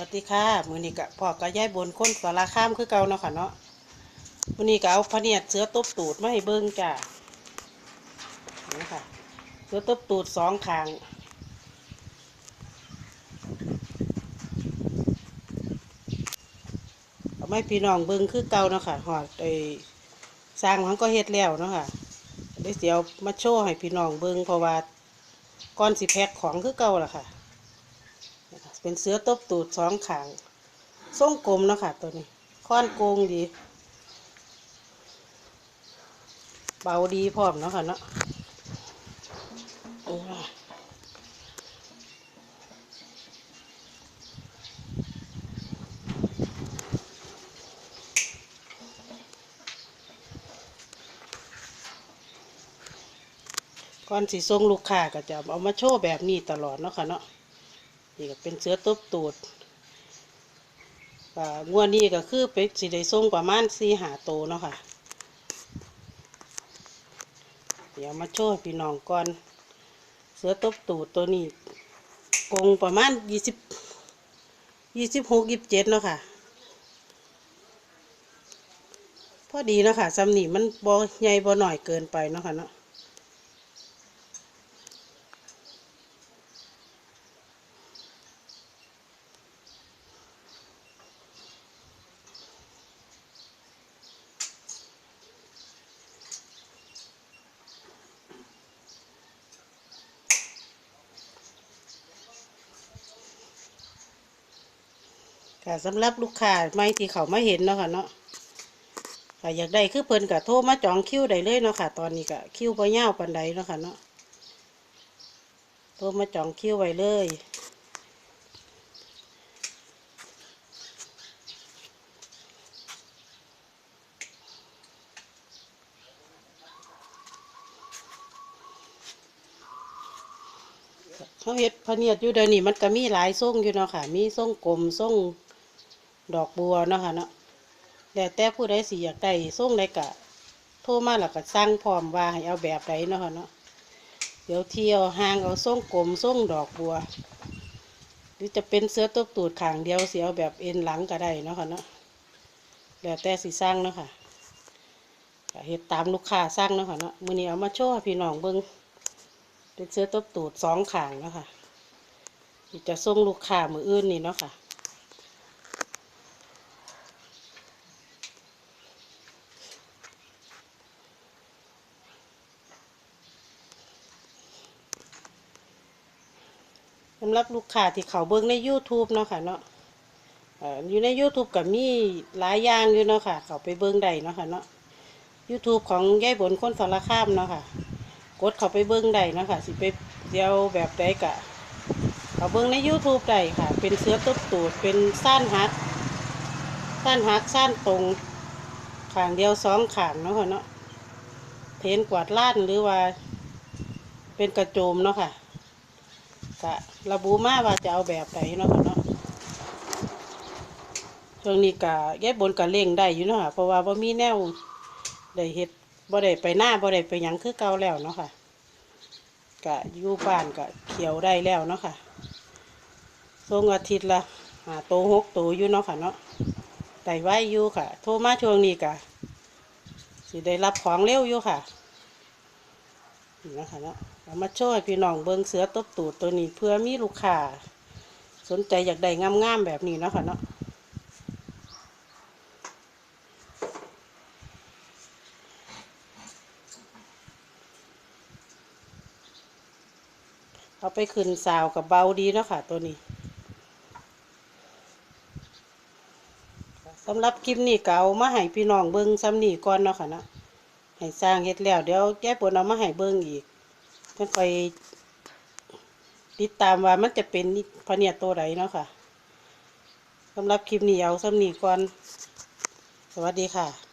วัสดีค่ะ มือนี้กะพ่อกะย้ายบนคนสารข้ามคือเก่าเนาะค่ะเนาะมือนี้ก็เอาพเนียดเสือตบตูดมาให้เบิ่งจ้านี่ค่ะ เสือตบตูดสองขางเอาไม่พี่น้องเบิ่งคือเก่าเนาะค่ะหอดไอ้สร้างมันก็เฮ็ดแล้วเนาะค่ะได้เสียวมาโชว์ให้พี่น้องเบิ่งเพราะว่าก่อนสิแพ็คของคือเก่าล่ะค่ะ เป็นเสือตบตูดสองขางทรงกลมเนาะค่ะตัวนี้ค้อนโกงดี เบาดีพร้อมเนาะค่ะเนาะเอาล่ะก่อนสีทรงลูกค้าก็จะเอามาโชว์แบบนี้ตลอดเนาะค่ะเนาะ นี่ก็เป็นเสือตบตูดอ่างวดนี้ก็คือไปสิได้ส่งประมาณสี่หาโตเนาะค่ะ เดี๋ยวมาโชว์พี่น้องก่อน เสือตบตูดตัวนี้กงประมาณยี่สิบยี่สิบหกยี่สิบเจ็ดเนาะค่ะ พอดีเนาะค่ะซ้ำนี่มันบ่ใหญ่บ่หน่อยเกินไปเนาะค่ะเนาะ ค่ะสำหรับลูกค้าไม่ที่เขามาเห็นเนาะค่ะเนาะค่ะอยากได้คือเพิ่นก็โทรมาจองคิวได้เลยเนาะค่ะ ตอนนี้ก็คิวบ่ยาวปานใดเนาะค่ะเนาะโทรมาจองคิวไว้เลยเขาเฮ็ดพะเนียดอยู่เดี๋ยวนี้มันก็มีหลายทรงอยู่เนาะค่ะ มีทรงกลมทรง ดอกบัวเนาะค่ะเนาะแล้วแต่ผู้ใดสิอยากได้ทรงใดก็โทรมาแล้วก็สั่งพร้อมว่าให้เอาแบบใดเนาะค่ะเนาะเดี๋ยวเที่ยวห้างเอาทรงกลมทรงดอกบัว หรือจะเป็นเสื้อตบตูดขางเดียวเสียเอาแบบเอ็นหลังก็ได้เนาะค่ะเนาะแล้วแต่สิสร้างเนาะค่ะเฮ็ดตามลูกค้าสร้างเนาะค่ะเนาะมื้อนี้เอามาโชว์พี่น้องเบิ่งเป็นเสื้อตบตูดสองขางเนาะค่ะจะส่งลูกค้ามืออื่นนี่เนาะค่ะ สำหรับลูกค้าที่เขาเบิ่งใน YouTube เนาะค่ะเนาะอยู่ใน YouTube ก็มีหลายอย่างอยู่เนาะค่ะ เขาไปเบิ่งได้เนาะค่ะเนาะ YouTube ของยายบนคนสารคามเนาะค่ะ กดเขาไปเบิ่งได้เนาะค่ะ สิไปเดียวแบบใดกะ เขาเบิ่งใน YouTube ได้ค่ะ เป็นเสือตุ๊บตูด เป็นซ่านหักซ่านหักซ่านตรงขางเดียวสองขางเนาะค่ะเนาะเทนกวาดล้านหรือว่า เป็นกระโจมเนาะค่ะก็ ระบุมาว่าจะเอาแบบไหนเนาะเนาะช่วงนี้ก็แยกบนก็เล่งได้อยู่เนาะค่ะเพราะว่าบ่มีแนวได้เฮ็ดบ่ได้ไปหน้าบ่ได้ไปหยังคือเก่าแล้วเนาะค่ะก็อยู่บ้านก็เขียวได้แล้วเนาะค่ะส่งอาทิตย์ละหาโตหกโตอยู่เนาะค่ะเนาะได้ไว้อยู่ค่ะ โทรมาช่วงนี้ก็สิได้รับของเร็วอยู่ค่ะนี่นะคะเนาะ เอามาช่วยพี่น้องเบิงเสือตบตูดตัวนี้เพื่อมีลูกค้าสนใจอยากได้งามๆแบบนี้เนาะค่ะเนาะเอาไปขึ้นสาวกับเบาดีเนาะค่ะตัวนี้สำหรับคลิปนี้ก็เอามาให้พี่น้องเบิงซ้ำนี่ก่อนเนาะค่ะเนาะให้สร้างเฮ็ดแล้วเดี๋ยวแก้ปนเอามาให้เบิงอีก ค่อยติดตามว่ามันจะเป็นพเนียตัวไหนเนาะค่ะสำหรับคลิปนี้เอาสำนีก่อน สวัสดีค่ะ